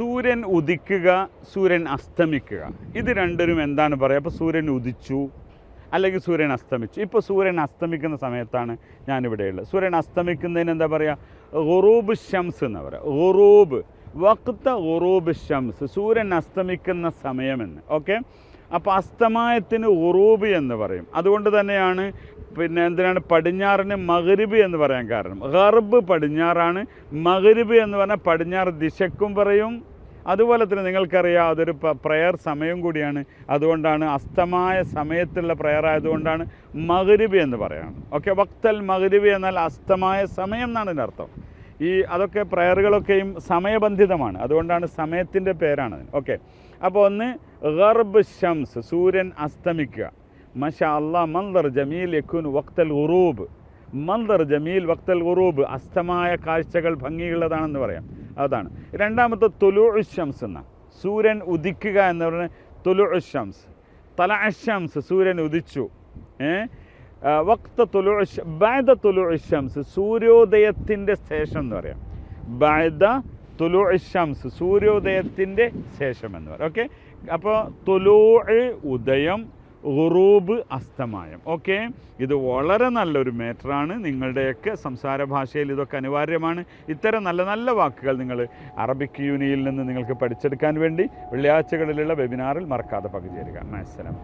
സൂര്യൻ ഉദിക്കുക സൂര്യൻ അസ്തമിക്കുക. ഇത് രണ്ടിനും എന്താണ് പറയുക? അപ്പോൾ സൂര്യൻ ഉദിച്ചു അല്ലെങ്കിൽ സൂര്യൻ അസ്തമിച്ചു. ഇപ്പോൾ സൂര്യൻ അസ്തമിക്കുന്ന സമയത്താണ് ഞാനിവിടെയുള്ളത് സൂര്യൻ അസ്തമിക്കുന്നതിന് എന്താ പറയുക? ഒറൂബ് ഷംസ് എന്ന് പറയുക. ഒറൂബ് വക്ത ഒറൂബ് ഷംസ് സൂര്യൻ അസ്തമിക്കുന്ന സമയമെന്ന്. ഓക്കെ? അപ്പോൾ അസ്തമായത്തിന് ഒറൂബ് എന്ന് പറയും. അതുകൊണ്ട് തന്നെയാണ് പിന്നെ എന്തിനാണ്? പടിഞ്ഞാറിന് മകരുബ് എന്ന് പറയാൻ കാരണം. ഗർബ് പടിഞ്ഞാറാണ്. മകരുബ് എന്ന് പറഞ്ഞാൽ പടിഞ്ഞാറ് ദിശക്കും പറയും. അതുപോലെ തന്നെ നിങ്ങൾക്കറിയാം അതൊരു പ്രയർ സമയം കൂടിയാണ്. അതുകൊണ്ടാണ് അസ്തമായ സമയത്തുള്ള പ്രയർ ആയതുകൊണ്ടാണ് മകരുബ് എന്ന് പറയുന്നത്. ഓക്കെ വക്തൽ മകരുബ് എന്നാൽ അസ്തമായ സമയം എന്നാണ് അർത്ഥം. ഈ അതൊക്കെ പ്രയറുകളൊക്കെയും സമയബന്ധിതമാണ്. അതുകൊണ്ടാണ് സമയത്തിന്റെ പേരാണ്. ഓക്കെ അപ്പോൾ ഒന്ന് ഗർബ് ഷംസ് സൂര്യൻ അസ്തമിക്കുക. മഷാ الله منظر ജമീൽ يكون وقت الغروب മന്ദർ ജമീൽ വക്തൽ ഉറൂബ് അസ്തമായ കാഴ്ചകൾ ഭംഗിയുള്ളതാണെന്ന് പറയാം. അതാണ്. രണ്ടാമത്തെ തൊലു ഷംസ് എന്ന. സൂര്യൻ ഉദിക്കുക എന്ന് പറയുന്നത് തൊലു ഷംസ്. തല ഷംസ് സൂര്യൻ ഉദിച്ചു. വക്ത തൊലു ബാദ തൊലു ഷംസ് സൂര്യോദയത്തിന്റെ ശേഷം എന്ന് പറയാം. ബാദ തൊലു ഷംസ് സൂര്യോദയത്തിന്റെ ശേഷം എന്ന് പറയാം. ഓക്കെ? അപ്പോൾ തൊലു ഉദയം ഉറൂബ് അസ്തമായം. ഓക്കെ? ഇത് വളരെ നല്ലൊരു മേറ്ററാണ്. നിങ്ങളുടെയൊക്കെ സംസാര ഭാഷയിൽ ഇതൊക്കെ അനിവാര്യമാണ്. ഇത്തരം നല്ല നല്ല വാക്കുകൾ നിങ്ങൾ അറബിക് യൂണിയിൽ നിന്ന് നിങ്ങൾക്ക് പഠിച്ചെടുക്കാൻ വേണ്ടി വെള്ളിയാഴ്ചകളിലുള്ള വെബിനാറിൽ മറക്കാതെ പങ്കുചേരുക മാസലം